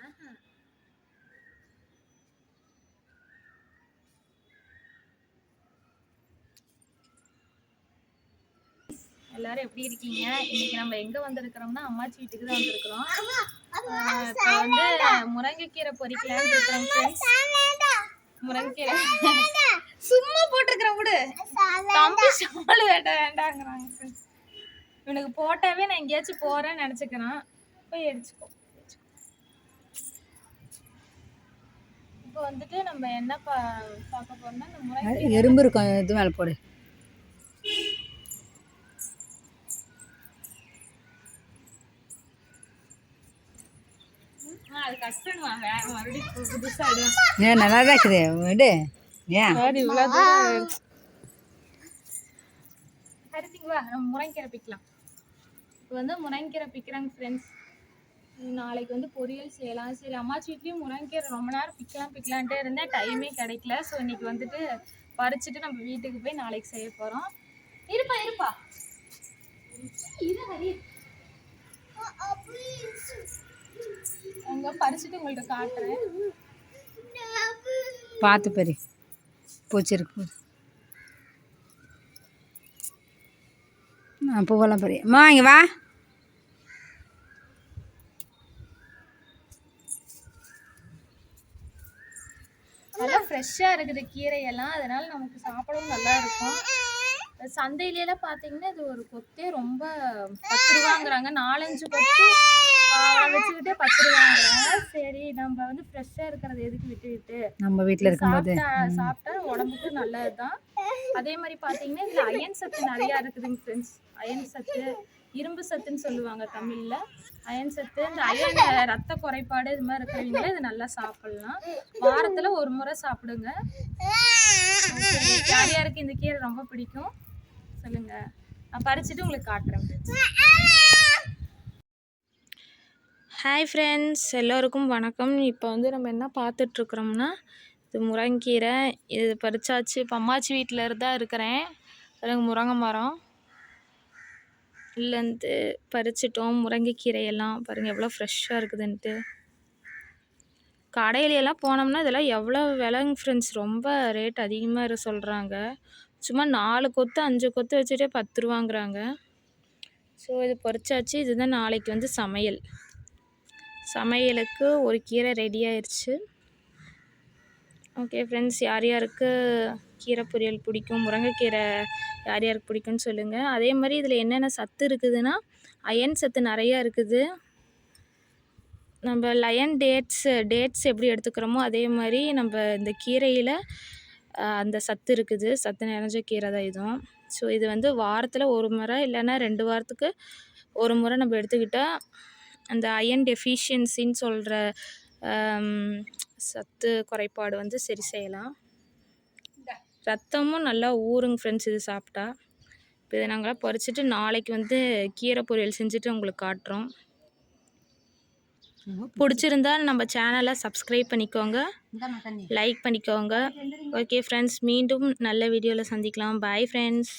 ஆஹா. எல்லாரும் எப்படி இருக்கீங்க? இன்னைக்கு நம்ம எங்க வந்திருக்கிறோம்னா அம்மாச்சி வீட்டுக்கு தான் வந்திருக்கிறோம். இப்ப வந்து முருங்கைக்கீரை இருக்கிறோம் ஃப்ரெண்ட்ஸ் முருங்கைக்கீரை. சும்மா போட்டிருக்கிறேன் கூட தம்பி ஷால் வேண்டாம் வேண்டாங்கிறாங்க. இவனுக்கு போட்டாவே நான் எங்கேயாச்சும் போறேன்னு நினைச்சுக்கிறான். போய் அடிச்சுக்கோ இப்போ வந்துட்டு நம்ம என்ன பா பார்க்க போறோம்னா இந்த முருங்கை எறும்பு இருக்கும். இது மேலே போடு. ஏன் நல்லா தான் இருக்குது. விடு. ஏன்? வா. நம்ம முருங்கீரை பிக்கலாம். இப்போ வந்து முருங்கீரை பிக்கிறாங்க ஃப்ரெண்ட்ஸ் நாளைக்கு வந்து பொரியல் செய்யலாம். சரி அம்மாச்சி வீட்லேயும் முருங்கை ரொம்ப நேரம் பிக்கலாம் பிக்கலான்ட்டே இருந்தேன். டைமே கிடைக்கல. ஸோ இன்னைக்கு வந்துட்டு பறிச்சுட்டு நம்ம வீட்டுக்கு போய் நாளைக்கு செய்ய போகிறோம் இருப்பா இருப்பா. ஹரி அங்கே பறிச்சுட்டு உங்கள்கிட்ட காட்டுறேன். பார்த்து பெரிய பூச்சிருக்கு. பூவெல்லாம் பெரிய அம்மா இங்கே வா நல்லா ஃப்ரெஷ்ஷாக இருக்குது கீரையெல்லாம். அதனால நமக்கு சாப்பிடவும் நல்லா இருக்கும். சந்தையிலலாம் பார்த்தீங்கன்னா இது ஒரு கொத்தே ரொம்ப பத்து ரூபாங்கிறாங்க. நாலஞ்சு கொத்து வச்சுக்கிட்டே பத்து ரூபாங்கிறாங்க. சரி நம்ம வந்து ஃப்ரெஷ்ஷாக இருக்கிறத எதுக்கு விட்டுக்கிட்டு? நம்ம வீட்டில் இருக்கும்போது. சாப்பிட்டா சாப்பிட்டா உடம்புக்கு நல்லது தான் அதே மாதிரி பார்த்தீங்கன்னா இதில் அயன் சத்து நிறையா இருக்குதுங்க ஃப்ரெண்ட்ஸ் அயன் சத்து இரும்பு சத்துன்னு சொல்லுவாங்க தமிழில். அயன் சத்து இந்த அயன் ரத்த குறைபாடு இது மாதிரி இருக்கிறவங்கள இது நல்லா சாப்பிடலாம். வாரத்தில் ஒரு முறை சாப்பிடுங்க. ஜாலியாக இருக்குது இந்த கீரை ரொம்ப பிடிக்கும்? சொல்லுங்க. நான் பறிச்சுட்டு உங்களுக்கு காட்டுறேன். ஹாய் ஃப்ரெண்ட்ஸ் எல்லோருக்கும் வணக்கம். இப்போ வந்து நம்ம என்ன பார்த்துட்ருக்குறோம்னா இது முருங்கீரை இது பறிச்சாச்சு. இப்போ அம்மாச்சி வீட்டில் இருந்தால் இருக்கிறேன். முருங்கை மரம். இல்லைன்ட்டு பறிச்சிட்டோம் முருங்கைக்கீரையெல்லாம் பாருங்கள் எவ்வளோ ஃப்ரெஷ்ஷாக இருக்குதுன்ட்டு. கடையிலெல்லாம் போனோம்னா இதெல்லாம் எவ்வளோ விலைங்க ஃப்ரெண்ட்ஸ் ரொம்ப ரேட் அதிகமாக இரு சொல்கிறாங்க சும்மா நாலு கொத்து அஞ்சு கொத்து வச்சுட்டே பத்து ரூபாங்கிறாங்க ஸோ இது பொறிச்சாச்சு. இதுதான் நாளைக்கு வந்து சமையல். சமையலுக்கு ஒரு கீரை ரெடி ஆயிடுச்சு ஓகே ஃப்ரெண்ட்ஸ் யார் யாருக்கு கீரை பொரியல் பிடிக்கும் முருங்கைக்கீரை யார் யாருக்கு பிடிக்கும்னு சொல்லுங்கள் அதே மாதிரி இதில் என்னென்ன சத்து இருக்குதுன்னா அயன் சத்து நிறையா இருக்குது. நம்ம லயன் டேட்ஸ் டேட்ஸ் எப்படி எடுத்துக்கிறோமோ அதே மாதிரி நம்ம இந்த கீரையில் அந்த சத்து இருக்குது. சத்து நிறைஞ்ச கீரை தான் இதுவும் ஸோ இது வந்து வாரத்தில் ஒரு முறை இல்லைன்னா ரெண்டு வாரத்துக்கு ஒரு முறை நம்ம எடுத்துக்கிட்டால் அந்த அயன் டெஃபிஷியன்சின்னு சொல்கிற சத்து குறைபாடு வந்து சரி செய்யலாம். ரத்தமும் நல்லா ஊறுங்க ஃப்ரெண்ட்ஸ் இது சாப்பிட்டா. இப்போ இதை நாங்களாம் பறிச்சுட்டு நாளைக்கு வந்து கீரை பொரியல் செஞ்சுட்டு உங்களுக்கு காட்டுறோம். பிடிச்சிருந்தா நம்ம சேனலை சப்ஸ்கிரைப் பண்ணிக்கோங்க. லைக் பண்ணிக்கோங்க. ஓகே ஃப்ரெண்ட்ஸ் மீண்டும் நல்ல வீடியோவில் சந்திக்கலாம். Bye friends